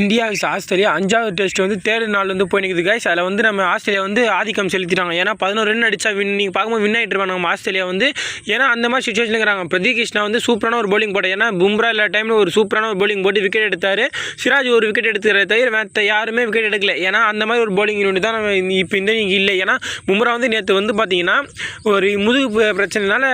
India is Australia. அஞ்சாவது test வந்து third நாள் வந்து போய் கைஸ் அதில் வந்து நம்ம ஆஸ்திரேலியா வந்து ஆதிக்கம் செலுத்திட்டாங்க. ஏன்னா பதினோரு ரன் அடிச்சா வின் நீங்கள் பார்க்கும்போது வின் ஆகிட்டு இருப்பாங்க நம்ம ஆஸ்திரேலியா வந்து. ஏன்னா அந்த மாதிரி சுச்சுவேஷன் இருக்கிறாங்க பிரதீப் கிருஷ்ணா வந்து சூப்பரான ஒரு பவுலிங் போட்டார். ஏன்னா பும்ரா எல்லா டைமில் ஒரு சூப்பரான ஒரு bowling போட்டு விக்கெட் எடுத்தார். சிராஜ் ஒரு விக்கெட் எடுத்துக்கிற தவிர மற்ற யாருமே விக்கெட் எடுக்கல. ஏன்னா அந்த மாதிரி ஒரு பவுலிங் யூனிட் தான் நம்ம இப்போ இந்த நீங்கள் இல்லை. ஏன்னா பும்ரா வந்து நேற்று வந்து பார்த்தீங்கன்னா ஒரு முதுகு பிரச்சனைனால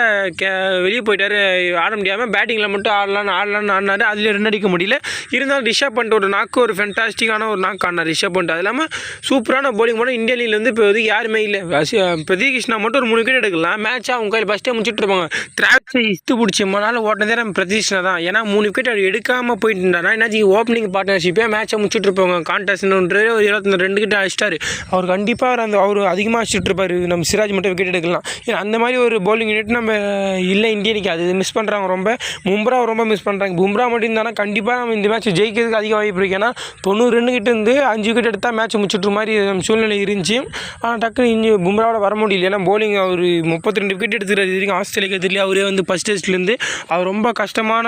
கே வெளியே போயிட்டார். ஆட முடியாமல் பேட்டிங்கில் மட்டும் ஆடலான்னு ஆடலான்னு ஆடினாரு. அதில் ரன் அடிக்க முடியல. இருந்தாலும் ரிஷப் பண்ணிட்டு ஒரு நாக் நாக்கு ஒரு ஃபென்டாஸ்டிக்கான ஒரு நாக்கு ஆடினார் ரிஷப் பண்ணிட்டு அது இல்லாமல் சூப்பரான போலிங் போனால் இந்திய அணியில இப்போ வந்து யாருமே இல்லை. அசி- பிரதீப் கிருஷ்ணா மட்டும் ஒரு மூணு விக்கெட் எடுக்கலாம். மேட்ச் அவங்க கையில் ஃபஸ்ட்டே முடிச்சுட்டு இருப்பாங்க. திராவிட்ஸை இஸ்து பிடிச்சி மனால ஓட்டினதே நம்ம பிரதீப் கிருஷ்ணா தான். ஏன்னா மூணு விக்கெட் அவர் எடுக்காமல் போயிட்டு இருந்தாருன்னா என்னாச்சு ஓப்பனிங் பார்ட்னர்ஷிப்பே மேட்சை முடிச்சுட்டு இருப்பாங்க. கான்டாஸ்ட்ன்றது ஒரு இருபத்தி ரெண்டு கிட்ட அடிச்சிட்டாரு. அவர் கண்டிப்பாக அவர் அந்த அவர் அதிகமாக அடிச்சுட்டு இருப்பார். நம்ம சிராஜ் மட்டும் விக்கெட் எடுக்கலாம். ஏன்னா அந்த மாதிரி ஒரு பவுலிங் யூனிட் நம்ம இல்லை இந்தியனுக்கு அது மிஸ் பண்ணுறாங்க ரொம்ப. மும்ரா ரொம்ப மிஸ் பண்ணுறாங்க பும்ரா மட்டும் இருந்தானா கண்டிப்பாக நம்ம இந்த மேட்ச் ஜெயிக்கிறதுக்கு அதிக வாய்ப்பு இருக்குது ஏன்னா தொண்ணூறு ரன் கிட்ட இருந்து அஞ்சு விக்கெட் எடுத்தால் மேட்ச் முடிச்சுட்டு மாதிரி நம்ம சூழ்நிலை இருந்துச்சு. ஆனால் டக்குனு இஞ்சி பும்ராவோட வர முடியல. ஏன்னா போலிங் அவர் முப்பத்தி ரெண்டு விக்கெட் எடுத்துக்கிறது வரைக்கும் ஆஸ்திரேலியாவுக்கு தெரியல அவரே வந்து ஃபஸ்ட் டெஸ்ட்லேருந்து அவர் ரொம்ப கஷ்டமான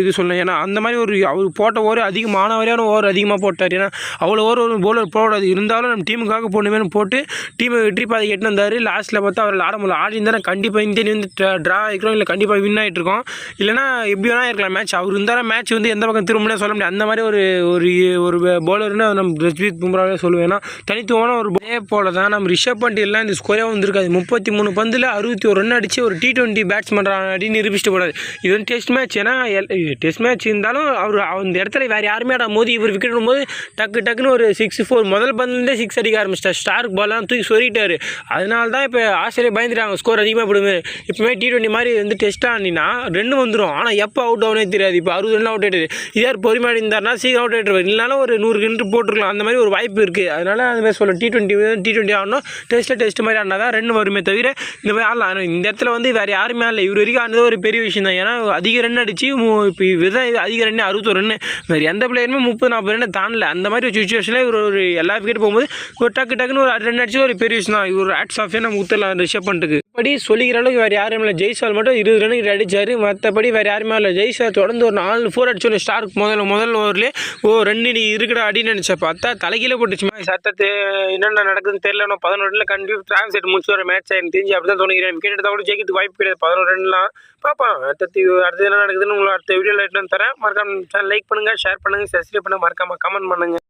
இது சொல்லணும். ஏன்னா அந்த மாதிரி ஒரு அவர் போட்ட ஓர் அதிகமான வரையான ஓவர் அதிகமாக போட்டார். ஏன்னா அவ்வளோ ஓவர் ஒரு போலர் போடாது. இருந்தாலும் நம்ம டீமுக்காக போடணுமேனு போட்டு டீமை வெற்றி பாதை எட்டுன்னு வந்தார். லாஸ்ட்டில் பார்த்தா அவர் ஆட முடியல. ஆடி இருந்தால் கண்டிப்பாக இந்தியன் வந்து ட்ரா ஆகிக்கிறோம் இல்லை கண்டிப்பாக வின் ஆகிட்டு இருக்கோம் இல்லைனா எப்படி வேணா இருக்கலாம். மேட்ச் அவர் இருந்தாலும் மேட்ச் வந்து எந்த பக்கம் திரும்பலாம் சொல்ல முடியாது. அந்த மாதிரி ஒரு ஒரு ஒரு பவுலர்னு நம்ம ஜஸ்பீத் பும்ராவே சொல்லுவேன்னா தனித்துவமான ஒரு அதே போல தான் நம்ம ரிஷப் பண்ட் எல்லாம் இந்த ஸ்கோரே வந்திருக்காது. முப்பத்தி மூணு பந்தில் அறுபத்தி ஒரு ரன் அடித்து ஒரு டி ட்வெண்ட்டி பேட்ஸ்மேன் அப்படின்னு நிரூபிச்சுட்டு போடாது இது வந்து டெஸ்ட் மேட்ச் ஏன்னா டெஸ்ட் மேட்ச் இருந்தாலும் அவர் அந்த இடத்துல வேறு யாருமே ஆட போது இவர் விக்கெட் போது டக்கு டக்குன்னு ஒரு சிக்ஸ் ஃபோர் முதல் பந்துலேருந்தே சிக்ஸ் அடிக்க ஆரம்பிச்சிட்டார். ஸ்டார்க் பால்லாம் தூக்கி சொல்லிட்டார் அதனால தான் இப்போ ஆஸ்திரேலியா பயந்துட்டாங்க. ஸ்கோர் அதிகமாக போடுமே. இப்போமே டி டுவெண்ட்டி மாதிரி வந்து டெஸ்ட் ஆனினா ரெண்டு வந்துடும் ஆனால் எப்போ அவுட் ஆகுனே தெரியாது. இப்போ அறுபது ரன் அவுட் ஆகிடுது இதே பொறுமையாக இருந்தார்னா சீக்கிரம் அவுட் ஆகிட்டு இல்லைனாலும் ஒரு நூறு கிண்டு போட்டுருக்கலாம். அந்த மாதிரி ஒரு வாய்ப்பு இருக்குது அதனால் அந்த மாதிரி சொல்ல டி டுவெண்ட்டி டி டுவெண்ட்டி ஆடணும். டெஸ்ட்டில் டெஸ்ட் மாதிரி ஆடினா தான் ரன் வருமே தவிர இந்த மாதிரி ஆடலாம். இந்த இடத்துல வந்து வேறு யாருமே ஆடல. இவர் வரைக்கும் ஆனது ஒரு பெரிய விஷயம் தான். ஏன்னா அதிக ரன் அடிச்சு மு- இப்போ இதுதான் இது அதிக ரன் அறுபத்தொரு ரன் வேறு எந்த பிளேயருமே முப்பது நாற்பது ரன் தாண்டல. அந்த மாதிரி ஒரு சுச்சுவேஷனில் இவர் ஒரு எல்லா விக்கெட் போகும்போது ஒரு டக்கு டக்குன்னு ஒரு ரன் அடிச்சு ஒரு பெரிய விஷயம் தான். இவர் ஆட்ஸ் ஆஃபே நம்ம உத்தரலாம் ரிஷப் பண்ணிட்டு படி சொல்லிக்கிற அளவுக்கு வேறு யாரும் இல்லை. ஜெய்சால் மட்டும் இருபது ரன் அடிச்சார். மற்றபடி வேறு யாருமே இல்லை. ஜெய்சால் தொடர்ந்து ஒரு நாலு ஃபோர் அடிச்சோன்னு ஸ்டார்க் முதல்ல முதல் ஓவர்லேயே ஓ ரெண்டு நீ இருக்குடா அப்படின்னு நினச்சேன். பார்த்தா தலைகீழ போட்டுச்சுமா சத்தத்து என்னென்ன நடக்குதுன்னு தெரியல. நான் ரன்ல கண்டிப்பாக டிரான்ஸ்லேட் முடிச்சு வர மேட்ச் எனக்கு தெரிஞ்சு அப்படி தான் தோணுகிறேன் விக்கெட் எடுத்தால் கூட ஜெயிக்கிறதுக்கு வாய்ப்பு கிடையாது. பதினோரு ரன்லாம் பார்ப்போம். அடுத்தது அடுத்தது என்ன நடக்குதுன்னு உங்களுக்கு அடுத்த வீடியோவில் எடுத்து தரேன். மறக்காம லைக் பண்ணுங்கள் ஷேர் பண்ணுங்கள் சப்ஸ்கிரைப் பண்ணுங்கள் மறக்காமல் கமெண்ட் பண்ணுங்கள்